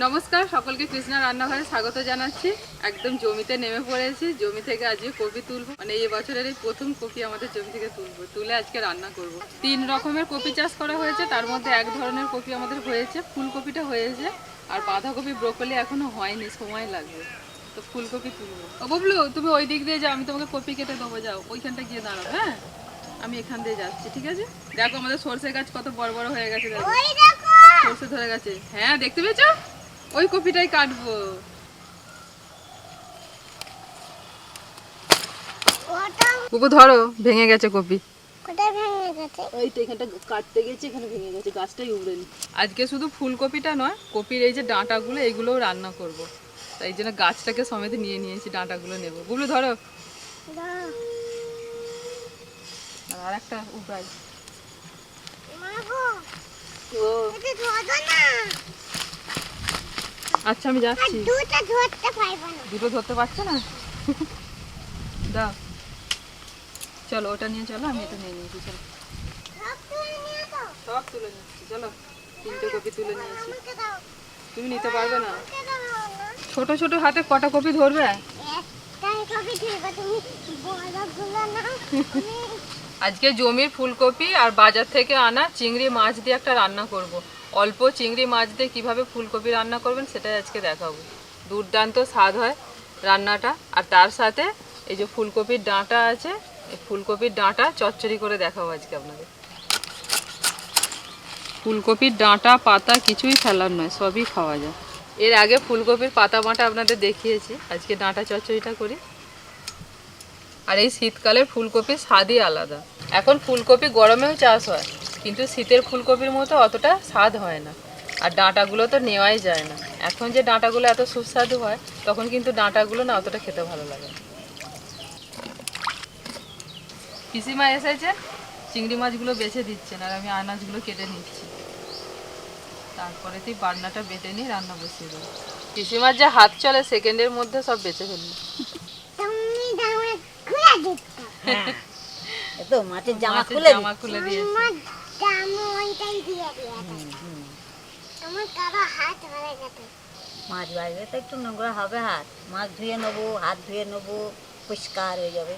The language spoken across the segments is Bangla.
নমস্কার সকলকে কৃষ্ণা রান্নাঘরে স্বাগত জানাচ্ছি। একদম জমিতে নেমে পড়েছি। জমি থেকে আজকে কপি তুলবো। মানে এই বছরের এই প্রথম কপি আমাদের জমি থেকে তুলবো তুলে আজকে রান্না করব। তিন রকমের কপি চাষ করা হয়েছে। তার মধ্যে এক ধরনের কপি আমাদের হয়েছে। ফুলকপিটা হয়েছে। আর বাঁধাকপি ব্রোকলি এখনও হয়নি সময় লাগবে। তো ফুলকপি তুলবো। ও ববলু তুমি ওই দিক দিয়ে যাও আমি তোমাকে কপি কেটে দেবো। যাও ওইখানটা গিয়ে দাঁড়াও হ্যাঁ? আমি এখান দিয়ে যাচ্ছি ঠিক আছে? দেখো আমাদের সর্ষে গাছ কত বড় বড় হয়ে গেছে দেখো। সর্ষে ধরে গেছে। হ্যাঁ দেখতে পেয়েছ? ওই কপিটাই কাটবো। ওটা বুবু ধরো ভেঙে গেছে কপি কোথায় ভেঙে গেছে। এই তো এখানটা কাটতে গেছে এখানে ভেঙে গেছে গাছটাই উড়েনি আজকে শুধু ফুলকপিটা নয় কপির এই যে ডাঁটাগুলো এইগুলোও রান্না করব। তাই জন্য গাছটাকে সমেত নিয়ে নিয়েছি ডাঁটাগুলো নেব। বুবলু ধরো। আর একটা উপায়। ও। এটা ধরো না। আচ্ছা আমি যাচ্ছি। দুটো ধরতে পারব না। দুটো ধরতে পারছ না? দাও। চলো ওটা নিয়ে চলো আমি এটা নিয়ে নিয়েছি চলো। সব তুলে নিচ্ছি চলো। তিনটে কপি তুলে নিয়েছি। তুমি নিতে পারবে না? ছোট ছোট হাতে কটা কপি ধরবে? আজকে জমির ফুলকপি আর বাজার থেকে আনা চিংড়ি মাছ দিয়ে একটা রান্না করব। অল্প চিংড়ি মাছ দিয়ে কীভাবে ফুলকপি রান্না করবেন সেটাই আজকে দেখাবো। দুর্দান্ত স্বাদ হয় রান্নাটা। আর তার সাথে এই যে ফুলকপির ডাঁটা আছে, এই ফুলকপির ডাঁটা চচ্চড়ি করে দেখাবো আজকে আপনাদের। ফুলকপির ডাঁটা, পাতা কিছুই ফেলার নয়, সবই খাওয়া যায়। এর আগে ফুলকপির পাতা বাঁটা আপনাদের দেখিয়েছি, আজকে ডাঁটা চচ্চড়িটা করি। আর এই শীতকালে ফুলকপির স্বাদই আলাদা। এখন ফুলকপি গরমেও চাষ হয়। কিন্তু শীতের ফুলকপির মতো অতটা স্বাদ হয় না। আর ডাঁটাগুলো তো নেওয়াই যায় না। এখন যে ডাঁটাগুলো এত সুস্বাদু হয় তখন কিন্তু ডাঁটাগুলো না অতটা খেতে ভালো লাগে। পিসিমা এসেছে চিংড়ি মাছগুলো বেছে দিচ্ছেন আর আমি আনাজগুলো কেটে নিচ্ছি। তারপরে তুই বান্নাটা বেটে নিয়ে রান্না বসিয়ে দেবো। পিসিমার যা হাত চলে সেকেন্ডের মধ্যে সব বেঁচে ফেলল মাটির জামা খুলে জামা খুলে দিয়েছি। ওইটাই দিয়ে। আমার হাত ধরে। মাছ বাড়বে তো একটু নোংরা হবে হাত মাছ ধুয়ে নেব হাত ধুয়ে নেব পরিষ্কার হয়ে যাবে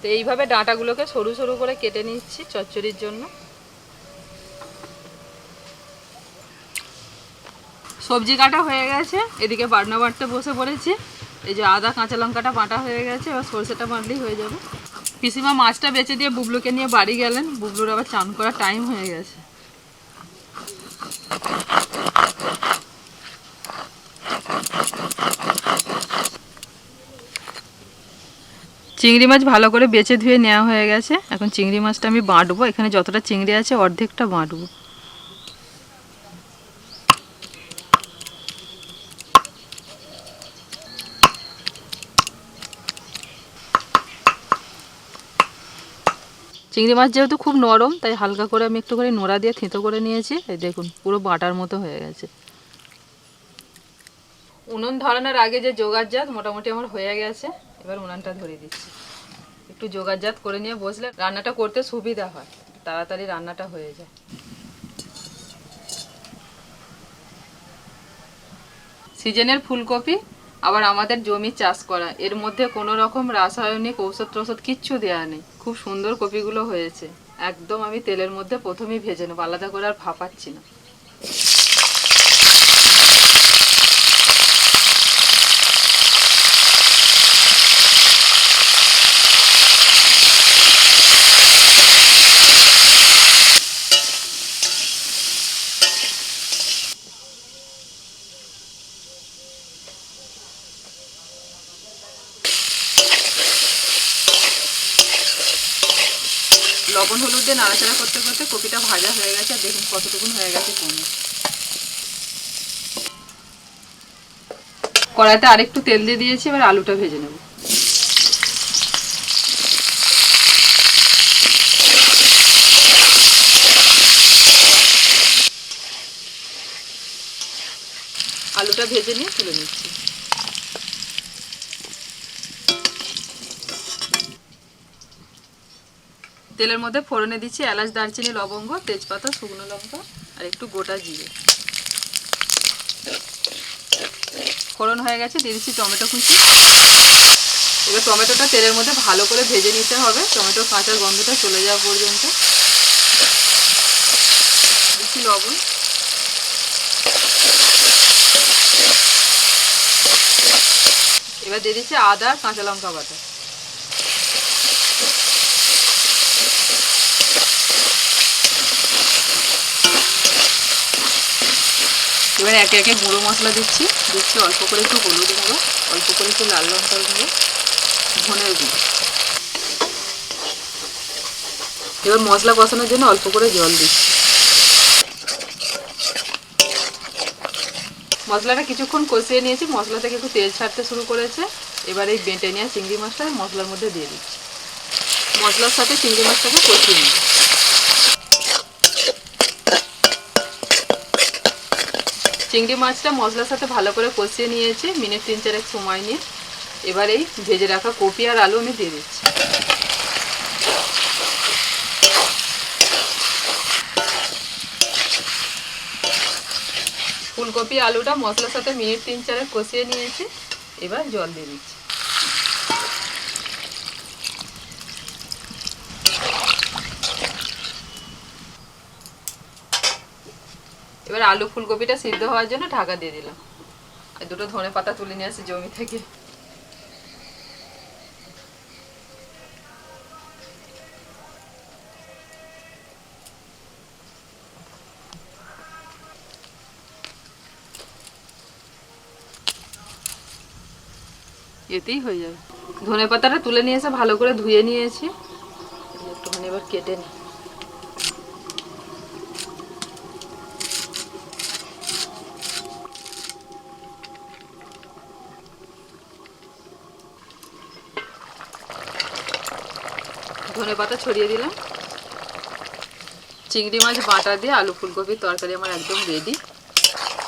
তো এইভাবে ডাঁটাগুলোকে সরু সরু করে কেটে নিচ্ছি চচ্চড়ির জন্য সবজি কাটা হয়ে গেছে। এদিকে বাটনা বাটতে বসে পড়েছি। এই যে আদা, কাঁচা লঙ্কাটা বাটা হয়ে গেছে, এবার সরষেটা বাটলেই হয়ে যাবে। পিসিমা মাছটা বেচে দিয়ে বুবলুকে নিয়ে বাড়ি গেলেন। বুবলুর আবার চান করার টাইম হয়ে গেছে। চিংড়ি মাছ ভালো করে বেছে ধুয়ে নেওয়া হয়ে গেছে। এখন চিংড়ি মাছটা আমি বাঁটবো। এখানে যতটা চিংড়ি আছে অর্ধেকটা বাঁটবো। চিংড়ি মাছ যেহেতু খুব নরম, তাই হালকা করে আমি একটু করে নোড়া দিয়ে থেঁতো করে নিয়েছি। এই দেখুন, পুরো বাটার মতো হয়ে গেছে। উনুন ধরানোর আগে যে জোগাড়জাত মোটামুটি আমার হয়ে গেছে, এবার উনানটা ধরিয়ে দিচ্ছি। একটু জোগাড়জাত করে নিয়ে বসলে রান্নাটা করতে সুবিধা হয়, তাড়াতাড়ি রান্নাটা হয়ে যায়। সিজনের ফুলকপি, আবার আমাদের জমি চাষ করা, এর মধ্যে কোনো রকম রাসায়নিক ঔষধ টৌষধ কিচ্ছু দেওয়া নেই। খুব সুন্দর কপিগুলো হয়েছে। একদম আমি তেলের মধ্যে প্রথমেই ভেজে নেব, আলাদা করে আর ভাপাচ্ছি না। লবণ, হলুদ দিয়ে নাড়াচাড়া করতে করতে কপিটা ভাজা হয়ে গেছে, আর দেখুন কতটুকুন হয়ে গেছে কমে কড়াইতে আরেকটু তেল দিয়ে দিয়েছি, এবার আলুটা ভেজে নেব। আলুটা ভেজে নিয়ে তুলে নিচ্ছি। তেলের মধ্যে ফোড়নে দিচ্ছি এলাচ, দারচিনি, লবঙ্গ, তেজপাতা, শুকনো লঙ্কা আর একটু গোটা জিরে। ফোড়ন হয়ে গেছে, দিয়ে দিচ্ছি টমেটো কুচি। এবার টমেটোটা তেলের মধ্যে ভালো করে ভেজে নিতে হবে। টমেটোর কাঁচার গন্ধটা চলে যাওয়া পর্যন্ত। দিচ্ছি লবণ। এবার দিয়ে দিচ্ছি আদা কাঁচা লঙ্কা বাটা। এবার একে একে গুঁড়ো মশলা দিচ্ছি। দিচ্ছি অল্প করে একটু হলুদ গুঁড়ো, অল্প করে একটু লাল লঙ্কার গুঁড়ো, ধনের গুঁড়ো। এবার মশলা কষানোর জন্য অল্প করে জল দিচ্ছি। মশলাটা কিছুক্ষণ কষিয়ে নিয়েছি, মশলা থেকে একটু তেল ছাড়তে শুরু করেছে। এবার এই বেটে নেওয়া চিংড়ি মাছটা মশলার মধ্যে দিয়ে দিচ্ছি। মশলার সাথে চিংড়ি মাছটাকে কষিয়ে নিই চিংড়ি মাছটা মশলার সাথে ভালো করে কষিয়ে নিয়েছি, মিনিট তিন চারেক সময় নিয়ে। এবার এই ভেজে রাখা কপি আর আলু আমি দিয়ে দিচ্ছি। ফুলকপি, আলুটা মশলার সাথে মিনিট তিন চারেক কষিয়ে নিয়েছি, এবার জল দিয়ে দিচ্ছি। এবার আলু ফুলকপিটা সিদ্ধ হওয়ার জন্য ঢাকা দিয়ে দিলাম। আর দুটো ধনে পাতা তুলে নিয়ে আসি জমি থেকে। এতেই হয়ে যাবে। ধনে পাতাটা তুলে নিয়ে এসে ভালো করে ধুয়ে নিয়েছি। একটুখানি এবার কেটে নিই। ধনে পাতা ছড়িয়ে দিলাম। চিংড়ি মাছ বাটা দিয়ে আলু ফুলকপির তরকারি আমার একদম রেডি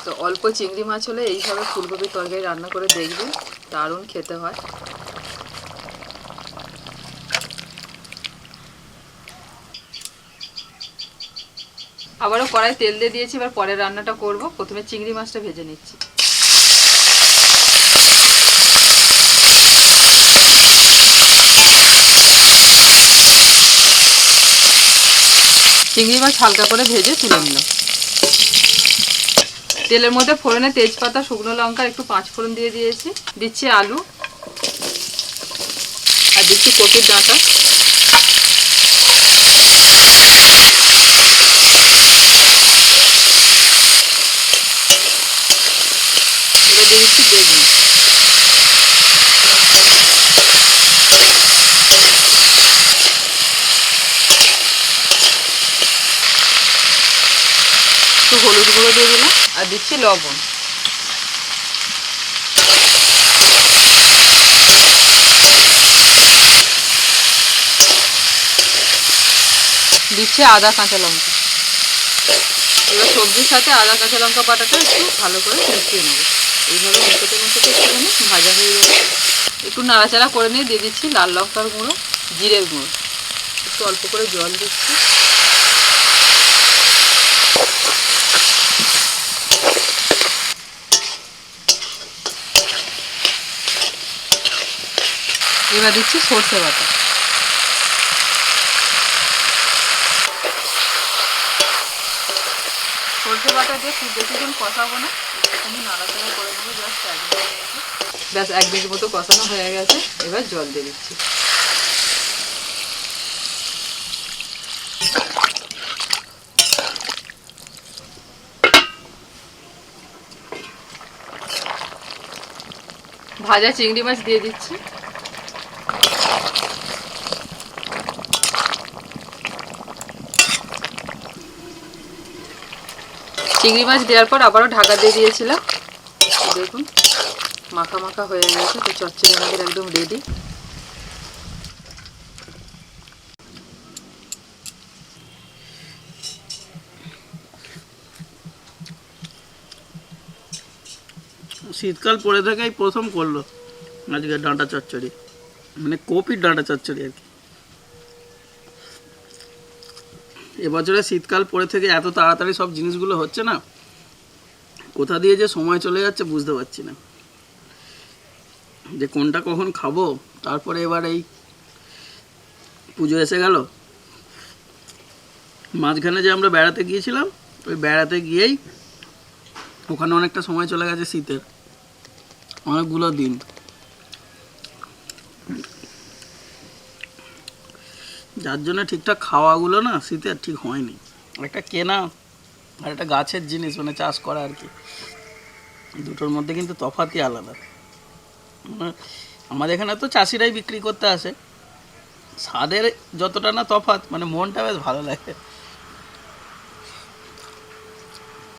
তো অল্প চিংড়ি মাছ হলে এইভাবে ফুলকপির তরকারি রান্না করে দেখবেন দারুণ খেতে হয়। আবারও কড়াই তেল দিয়ে দিয়েছি, এবার পরের রান্নাটা করব। প্রথমে চিংড়ি মাছটা ভেজে নিচ্ছি। চিংড়ি মাছ হালকা করে ভেজে তুলে নিলাম তেলের মধ্যে ফোড়নে তেজপাতা, শুকনো লঙ্কা, একটু পাঁচ ফোড়ন দিয়ে দিয়েছি। দিচ্ছি আলু আর দিচ্ছি কপির ডাঁটা। দিয়ে দিচ্ছি বেগুন। একটু হলুদ গুঁড়ো দিয়ে দিলাম আর দিচ্ছি লবণ। দিচ্ছি আদা কাঁচা লঙ্কা। এবার সবজির সাথে আদা কাঁচা লঙ্কা বাটাটা একটু ভালো করে মিশিয়ে নেব। এইভাবে মেশাতে মেশাতে একটুখানি ভাজা হয়ে যাবে একটু নাড়াচাড়া করে নিয়ে দিয়ে দিচ্ছি লাল লঙ্কার গুঁড়ো, জিরের গুঁড়ো। একটু অল্প করে জল দিচ্ছি। এবার দিচ্ছি সর্ষে বাটা। সর্ষে বাটা দিয়ে খুব বেশিক্ষণ কষাবো না একটুখানি নাড়াচাড়া করে নেব জাস্ট এক ব্যাস, এক মিনিট মতো কষানো হয়ে গেছে, এবার জল দিয়ে দিচ্ছি। ভাজা চিংড়ি মাছ দিয়ে দিচ্ছি। চিংড়ি মাছ দেওয়ার পর আবারও ঢাকা দিয়ে দিয়েছিলাম। দেখুন, মাখা মাখা হয়ে গেছে, তো চচ্চড়ি আমাদের একদম রেডি শীতকাল পড়ে থাকাই প্রথম করল আজকে ডাঁটা চচ্চড়ি। মানে কপির ডাঁটা চচ্চড়ি আর কি। এবছরে শীতকাল পড়ে থেকে এত তাড়াতাড়ি সব জিনিসগুলো হচ্ছে না, কোথা দিয়ে যে সময় চলে যাচ্ছে বুঝতে পারছি না। যে কোনটা কখন খাব, তারপরে এবার এই পুজো এসে গেল। মাঝখানে যে আমরা বেড়াতে গিয়েছিলাম, ওই বেড়াতে গিয়েই ওখানে অনেকটা সময় চলে গেছে শীতের, অনেকগুলো দিন। যার জন্য ঠিকঠাক খাওয়াগুলো না শীতে ঠিক হয়নি। একটা কেনা আর একটা গাছের জিনিস মানে চাষ করা আর কি। দুটোর মধ্যে কিন্তু তফাতই আলাদা। মানে আমাদের এখানে তো চাষিরাই বিক্রি করতে আসে। স্বাদের যতটা না তফাত মানে মনটা বেশ ভালো লাগে।